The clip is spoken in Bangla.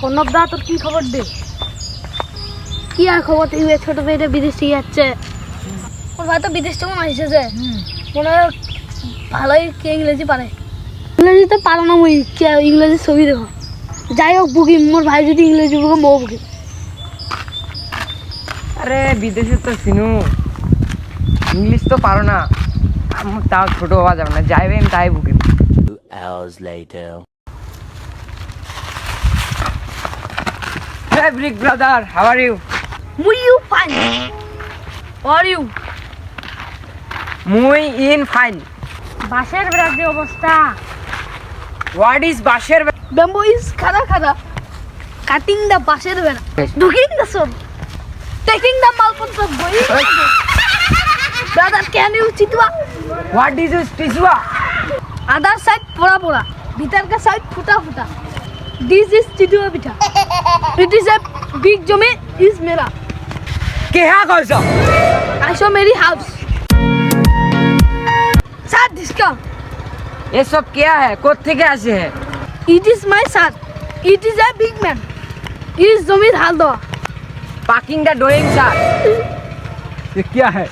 কর্ণবদা তোর কি খবর দে? কি আর খবর? তুই ছোট মেয়েটা বিদেশ থেকে যাচ্ছে ওর ভাই তো বিদেশ থেকে মনে এসেছে। মনে হয় ভালোই কে ইংরেজি পারে। ইংরেজি তো পারো না মুই ইংরেজি ছবি দেখো। যাই হোক বুকি মোর ভাই যদি ইংরেজি বুকে মো বুকি। আরে বিদেশে তো সিনু। ইংলিশ তো পারো না। তাও ছোট হওয়া যাবে না যাইবেন তাই বুকে। Two hours later. Hey, big brother, how are you? মুই ইউ ফাইন আর ইউ মুই ইন ফাইন বাসের বেড়ার যে অবস্থা। হোয়াট ইজ বাসের ব্যাম্বো ইজ খাদা খাদা কাটিং দ্য বাসের বেড়া। ঢুকিং দ্য সব টেকিং দ্য মালপত্র বই ব্রাদার ক্যান ইউ চিতবা হোয়াট ইজ ইউ টিসুয়া আদার সাইড পোড়া পোড়া ভিতর का সাইড ফুটা ফুটা দিস ইজ চিতুয়া পিঠা ইট ইজ এ বিগ জমি ইজ মেরা কেহা কইছ আইসো মেরি হাউস স্যার ডিসকাউন্ট ये सब क्या है কোথ থেকে আসে है it is my sir it is a big man is জমির হাল দেওয়া পাকিং দ্য ডোয়িং স্যার ये क्या है